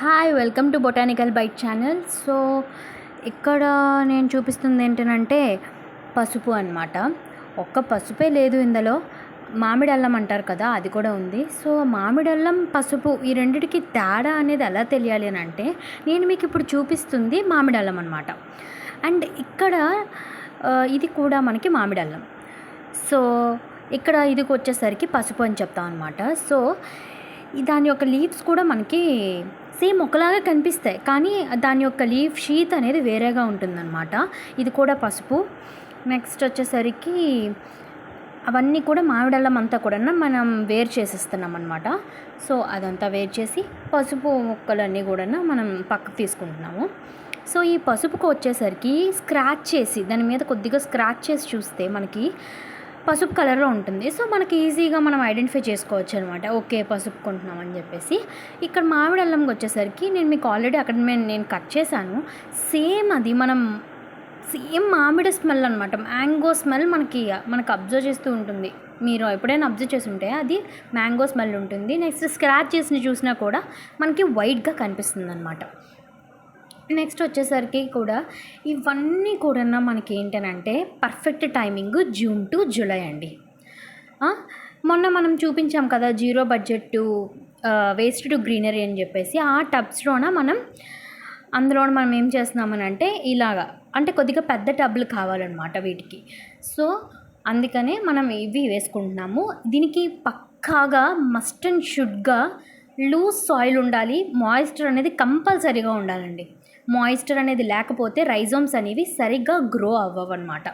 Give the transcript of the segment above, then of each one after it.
Hi welcome to botanical bite channel so ఇక్కడ నేను చూపిస్తుంది ఏంటంటే పసుపు అనమాట ఒక్క పసుపే లేదు ఇందులో. మామిడి అల్లం అంటారు కదా అది కూడా ఉంది. సో మామిడి అల్లం పసుపు ఈ రెండిటికి తేడా అనేది ఎలా తెలియాలి అని అంటే నేను మీకు ఇప్పుడు చూపిస్తుంది మామిడి అల్లం అనమాట అండ్ ఇక్కడ ఇది కూడా మనకి మామిడి అల్లం. సో ఇక్కడ ఇదికి వచ్చేసరికి పసుపు అని చెప్తాం అనమాట సో దాని యొక్క లీవ్స్ కూడా మనకి సేమ్ ఒకలాగా కనిపిస్తాయి. కానీ దాని యొక్క లీఫ్ షీత్ అనేది వేరేగా ఉంటుందన్నమాట. ఇది కూడా పసుపు. నెక్స్ట్ వచ్చేసరికి అవన్నీ కూడా మామిడల్లం అంతా కూడా మనం వేరు చేసేస్తున్నాం అనమాట సో అదంతా వేరు చేసి పసుపు ముక్కలన్నీ కూడా మనం పక్కకు తీసుకుంటున్నాము. సో ఈ పసుపుకు వచ్చేసరికి స్క్రాచ్ చేసి దాని మీద కొద్దిగా స్క్రాచ్ చేసి చూస్తే మనకి పసుపు కలర్లో ఉంటుంది. సో మనకి ఈజీగా మనం ఐడెంటిఫై చేసుకోవచ్చు అనమాట ఓకే పసుపు కొంటున్నాం అని చెప్పేసి. ఇక్కడ మామిడి అల్లంకి వచ్చేసరికి నేను మీకు ఆల్రెడీ అక్కడ నేను నేను కట్ చేశాను. సేమ్ అది మనం సేమ్ మామిడి స్మెల్ అనమాట. మ్యాంగో స్మెల్ మనకి మనకు అబ్జర్వ్ చేస్తూ ఉంటుంది. మీరు ఎప్పుడైనా అబ్జర్వ్ చేసి ఉంటే అది మ్యాంగో స్మెల్ ఉంటుంది. నెక్స్ట్ స్క్రాచ్ చేసిన చూసినా కూడా మనకి వైట్గా కనిపిస్తుంది అనమాట నెక్స్ట్ వచ్చేసరికి కూడా ఇవన్నీ కూడా మనకి ఏంటనంటే perfect timing June to July అండి మొన్న మనం చూపించాం కదా zero budget to waste to greenery అని చెప్పేసి ఆ టబ్స్లోన మనం అందులో మనం ఏం చేస్తున్నామని అంటే ఇలాగా అంటే కొద్దిగా పెద్ద టబ్లు కావాలన్నమాట వీటికి. సో అందుకనే మనం ఇవి వేసుకుంటున్నాము. దీనికి పక్కాగా మస్ట్ అండ్ షుడ్గా లూజ్ సాయిల్ ఉండాలి. మాయిశ్చర్ అనేది కంపల్సరీగా ఉండాలండి. మాయిశ్చర్ అనేది లేకపోతే రైజోమ్స్ అనేవి సరిగ్గా గ్రో అవ్వవు అనమాట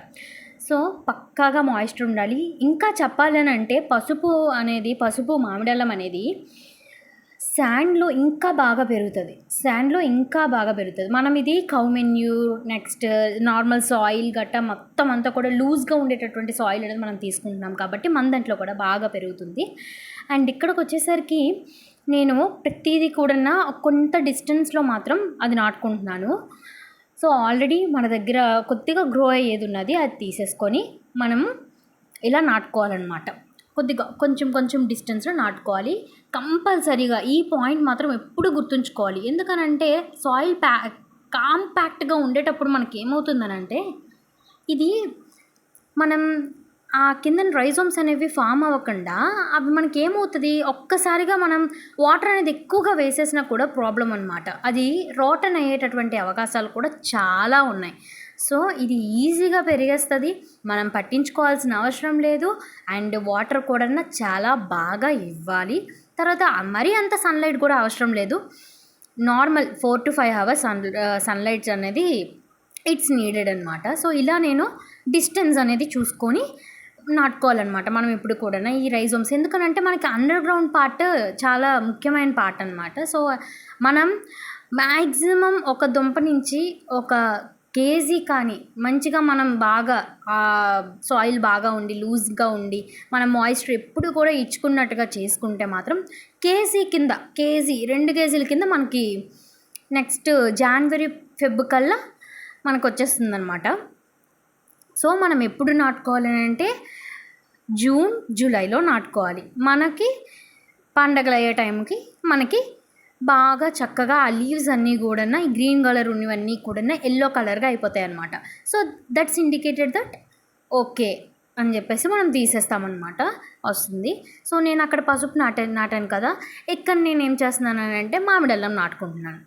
సో పక్కాగా మాయిశ్చర్ ఉండాలి. ఇంకా చెప్పాలని అంటే పసుపు అనేది పసుపు మామిడల్లం అనేది శాండ్లో ఇంకా బాగా పెరుగుతుంది. శాండ్లో ఇంకా బాగా పెరుగుతుంది. మనం ఇది cow manure next normal soil గట్ట మొత్తం అంతా కూడా లూజ్గా ఉండేటటువంటి సాయిల్ అనేది మనం తీసుకుంటున్నాం కాబట్టి మన దాంట్లో కూడా బాగా పెరుగుతుంది. అండ్ ఇక్కడికి వచ్చేసరికి నేను ప్రతిదీ కూడా కొంత డిస్టెన్స్లో మాత్రం అది నాటుకుంటున్నాను. సో ఆల్రెడీ మన దగ్గర కొద్దిగా గ్రో అయ్యేది ఉన్నది అది తీసేసుకొని మనం ఇలా నాటుకోవాలన్నమాట. కొద్దిగా కొంచెం కొంచెం డిస్టెన్స్లో నాటుకోవాలి. కంపల్సరీగా ఈ పాయింట్ మాత్రం ఎప్పుడు గుర్తుంచుకోవాలి. ఎందుకనంటే సాయిల్ ప్యా కాంపాక్ట్గా ఉండేటప్పుడు మనకి ఏమవుతుందనంటే ఇది మనం ఆ కింద రైజోమ్స్ అనేవి ఫామ్ అవ్వకుండా అవి మనకి ఏమవుతుంది ఒక్కసారిగా మనం వాటర్ అనేది ఎక్కువగా వేసేసినా కూడా ప్రాబ్లం అనమాట అది రోటన్ అయ్యేటటువంటి అవకాశాలు కూడా చాలా ఉన్నాయి. సో ఇది ఈజీగా పెరిగేస్తుంది. మనం పట్టించుకోవాల్సిన అవసరం లేదు. అండ్ వాటర్ కూడా చాలా బాగా ఇవ్వాలి. తర్వాత మరీ అంత సన్లైట్ కూడా అవసరం లేదు. Normal four to five hours sun sunlights అనేది ఇట్స్ నీడెడ్ అనమాట సో ఇలా నేను డిస్టెన్స్ అనేది చూసుకొని నాటుకోవాలన్నమాట మనం ఇప్పుడు కూడా ఈ రైజోమ్స్ ఎందుకనంటే మనకి అండర్ గ్రౌండ్ పార్ట్ చాలా ముఖ్యమైన పార్ట్ అనమాట సో మనం మ్యాక్సిమం ఒక దుంప నుంచి ఒక కేజీ కానీ మంచిగా మనం బాగా సాయిల్ బాగా ఉండి లూజ్గా ఉండి మనం మాయిశ్చర్ ఎప్పుడు కూడా ఇచ్చుకున్నట్టుగా చేసుకుంటే మాత్రం కేజీ కింద కేజీ రెండు కేజీల కింద మనకి నెక్స్ట్ జనవరి ఫెబ్ కల్లా మనకు వచ్చేస్తుంది అనమాట సో మనం ఎప్పుడు నాటుకోవాలి అంటే జూన్ జూలైలో నాటుకోవాలి. మనకి పండగలు అయ్యే టైంకి మనకి బాగా చక్కగా ఆ లీవ్స్ అన్నీ కూడా ఈ గ్రీన్ కలర్ ఉన్నవన్నీ కూడా ఎల్లో కలర్గా అయిపోతాయి అనమాట so that's indicated that okay అని చెప్పేసి మనం తీసేస్తామన్నమాట. వస్తుంది. సో నేను అక్కడ పసుపు నాటాను నాటాను కదా ఇక్కడ నేను ఏం చేస్తున్నాను అంటే మామిడల్లం నాటుకుంటున్నాను.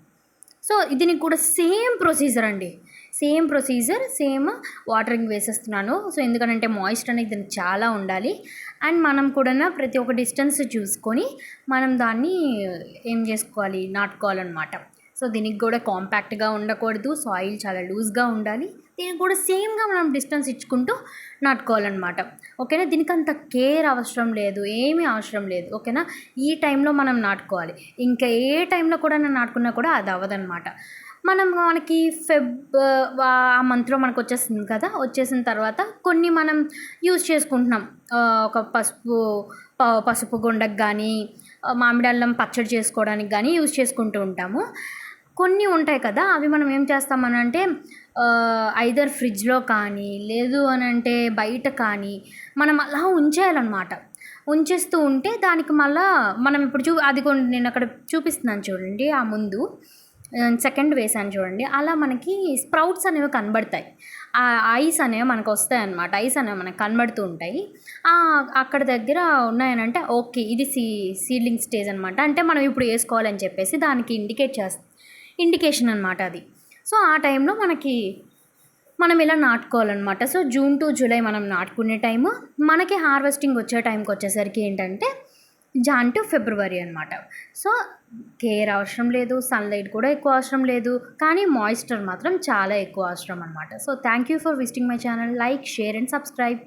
సో దీనికి కూడా సేమ్ ప్రొసీజర్ అండి. సేమ్ ప్రొసీజర్ సేమ్ వాటరింగ్ వేసేస్తున్నాను. సో ఎందుకంటే మాయిశ్చర్ అనేది చాలా ఉండాలి. అండ్ మనం కూడా ప్రతి ఒక్క డిస్టెన్స్ చూసుకొని మనం దాన్ని ఏం చేసుకోవాలి? నాటుకోవాలన్నమాట. సో దీనికి కూడా కాంపాక్ట్గా ఉండకూడదు. సాయిల్ చాలా లూజ్గా ఉండాలి. దీనికి కూడా సేమ్గా మనం డిస్టెన్స్ ఇచ్చుకుంటూ నాటుకోవాలన్నమాట. ఓకేనా? దీనికి అంత కేర్ అవసరం లేదు. ఏమీ అవసరం లేదు. ఓకేనా? ఈ టైంలో మనం నాటుకోవాలి. ఇంకా ఏ టైంలో కూడా నేను నాటుకున్నా కూడా అది అవ్వదన్నమాట. మనం మనకి ఫెబ్ ఆ మంత్లో మనకు వచ్చేస్తుంది కదా? వచ్చేసిన తర్వాత కొన్ని మనం యూజ్ చేసుకుంటున్నాం. ఒక పసుపు పసుపు గుండకు కానీ మామిడి అల్లం పచ్చడి చేసుకోవడానికి కానీ యూజ్ చేసుకుంటూ ఉంటాము. కొన్ని ఉంటాయి కదా? అవి మనం ఏం చేస్తామనంటే ఐదర్ ఫ్రిడ్జ్లో కానీ లేదు అని అంటే బయట కానీ మనం అలా ఉంచేయాలన్నమాట. ఉంచేస్తూ ఉంటే దానికి మళ్ళా మనం ఇప్పుడు చూ అది కొన్ని నేను అక్కడ చూపిస్తున్నాను చూడండి ఆ ముందు. సెకండ్ వేసాను చూడండి. అలా మనకి స్ప్రౌట్స్ అనేవి కనబడతాయి. ఆ ఐస్ అనేవి మనకు వస్తాయి అన్నమాట. ఐస్ అనేవి మనకు కనబడుతూ ఉంటాయి. అక్కడ దగ్గర ఉన్నాయనంటే ఓకే ఇది సీ సీడ్లింగ్ స్టేజ్ అనమాట అంటే మనం ఇప్పుడు వేసుకోవాలని చెప్పేసి దానికి ఇండికేట్ చేస్త ఇండికేషన్ అనమాట అది. సో ఆ టైంలో మనకి మనం ఇలా నాటుకోవాలన్నమాట. సో జూన్ టు జూలై మనం నాటుకునే టైము మనకి హార్వెస్టింగ్ వచ్చే టైంకి వచ్చేసరికి ఏంటంటే జాన్ టు ఫిబ్రవరి అనమాట సో కేర్ అవసరం లేదు సన్లైట్ కూడా ఎక్కువ అవసరం లేదు కానీ మాయిశ్చర్ మాత్రం చాలా ఎక్కువ అవసరం అనమాట so thank you for visiting my channel like share and subscribe